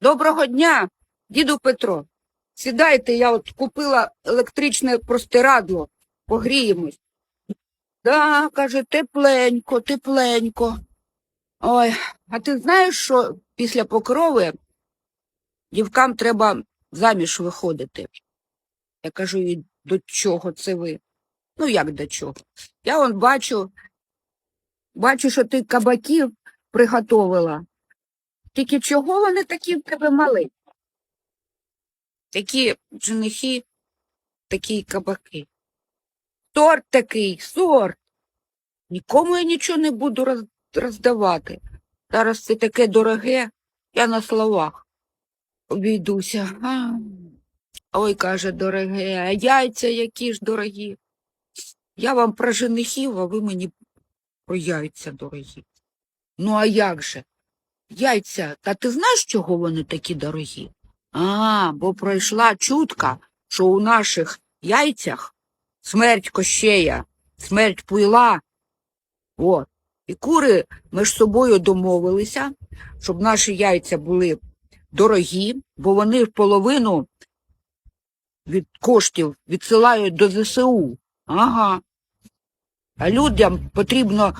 Доброго дня, діду Петро. Сідайте, я от купила електричне простирадло, погріємось. Да, каже, тепленько, тепленько. Ой, а ти знаєш, що після покрови дівкам треба заміж виходити? Я кажу, і до чого це ви? Ну, як до чого? Я он бачу, бачу, що ти кабаків приготовила. Тільки чого вони такі в тебе мали? Такі женихи, такі кабаки. Сорт такий, сорт. Нікому я нічого не буду роздавати. Зараз це таке дороге, я на словах обійдуся. А. Ой, каже, дороге, а яйця які ж дорогі. Я вам про женихів, а ви мені про яйця дорогі. Ну, а як же? Яйця, та ти знаєш, чого вони такі дорогі? А, бо пройшла чутка, що у наших яйцях смерть кощея, смерть пуйла. От. І кури між собою домовилися, щоб наші яйця були дорогі, бо вони в половину від коштів відсилають до ЗСУ. Ага. А людям потрібно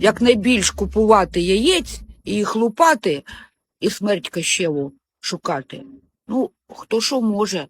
якнайбільш купувати яєць і їх лупати, і смерть кащеву шукати. Ну, хто що може.